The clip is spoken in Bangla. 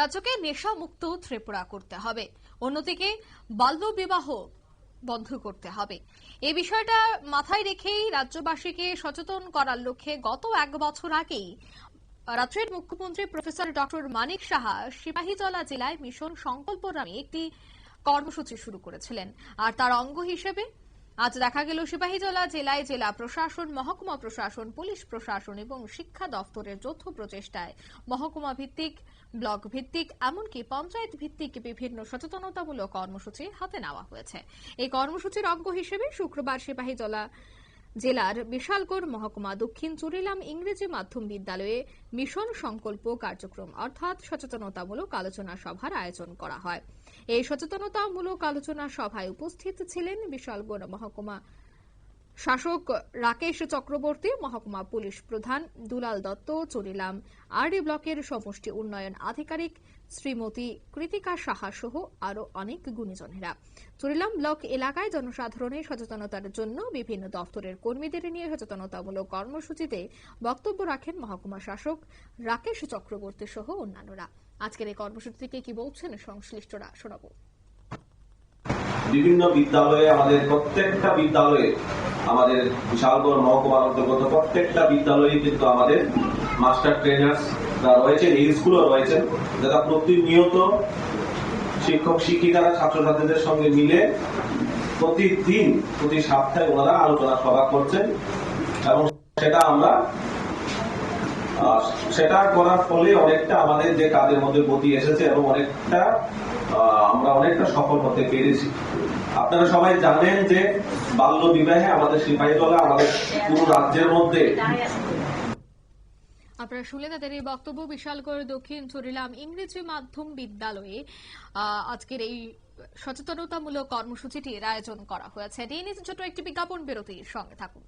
রাজ্যকে নেশা মুক্ত ত্রিপুরা করতে হবে। অন্যদিকে বাল্য বিবাহ বন্ধ করতে হবে। এই বিষয়টা মাথায় রেখেই রাজ্যবাসীকে সচেতন করার লক্ষ্যে গত এক বছর আগেই রাজ্যের মুখ্যমন্ত্রী প্রফেসর ডক্টর মানিক সাহা সিপাহীজলা জেলায় মিশন সংকল্প নামে একটি কর্মসূচি শুরু করেছিলেন। আর তার অঙ্গ হিসেবে আজ দেখা গেল সিপাহীজলা জেলায় জেলা প্রশাসন, মহকুমা প্রশাসন, পুলিশ প্রশাসন এবং শিক্ষা দফতরের যৌথ প্রচেষ্টায়। মহকুমা ভিত্তিক, ব্লক ভিত্তিক, এমনকি পঞ্চায়েত ভিত্তিক বিভিন্ন সচেতনতামূলক কর্মসূচি হাতে নেওয়া হয়েছে। এই কর্মসূচির অঙ্গ হিসেবে শুক্রবার সিপাহীজলা জেলার বিশালগড় মহকুমা দক্ষিণ চুরিলাম ইংরেজি মাধ্যম বিদ্যালয়ে মিশন সংকল্প কার্যক্রম, অর্থাৎ সচেতনতামূলক আলোচনা সভার আয়োজন করা হয়। এই সচেতনতামূলক আলোচনা সভায় উপস্থিত ছিলেন বিশালগড় মহকুমা শাসক রাকেশ চক্রবর্তী, মহকুমা পুলিশ প্রধান দুলাল দত্ত, চুরিলাম আরডি ব্লকের সমষ্টি উন্নয়ন আধিকারিক শ্রীমতী কৃতিকা সাহা সহ আরও অনেক গুণীজনেরা। চুরিলাম ব্লক এলাকায় জনসাধারণের সচেতনতার জন্য বিভিন্ন দপ্তরের কর্মীদের নিয়ে সচেতনতামূলক কর্মসূচিতে বক্তব্য রাখেন মহকুমা শাসক রাকেশ চক্রবর্তী সহ অন্যান্যরা। আজকের এই কর্মসূচি থেকে কি বলছেন সংশ্লিষ্টরা শোনাবো। বিভিন্ন বিদ্যালয়ে আমাদের প্রত্যেকটা বিদ্যালয়ে আমাদের বিশালগড় মহকুমার অন্তর্গত প্রত্যেকটা বিদ্যালয়ে কিন্তু আমাদের মাস্টার ট্রেনার্স রয়েছেন, এই স্কুলও রয়েছেন। যারা প্রতিনিয়ত শিক্ষক, শিক্ষিকারা, ছাত্রছাত্রীদের সঙ্গে মিলে প্রতিদিন, প্রতি সপ্তাহে ওনারা আলোচনা সভা করছেন এবং সেটা আমরা সেটা করার ফলে অনেকটা আমাদের যে কাজের মধ্যে গতি এসেছে এবং অনেকটা আমরা অনেকটা সফল হতে পেরেছি। আপনারা সবাই জানেন যে বাল্য বিবাহে আমাদের সিপাহীতলা আমাদের পুরো রাজ্যের মধ্যে আপনারা শুনলেন তাদের এই বক্তব্য বিশালগড় দক্ষিণ চুরিলাম ইংরেজি মাধ্যম বিদ্যালয়ে আজকের এই সচেতনতামূলক কর্মসূচিটির আয়োজন করা হয়েছে। ছোট একটি বিজ্ঞাপন, বিরতির সঙ্গে থাকুন।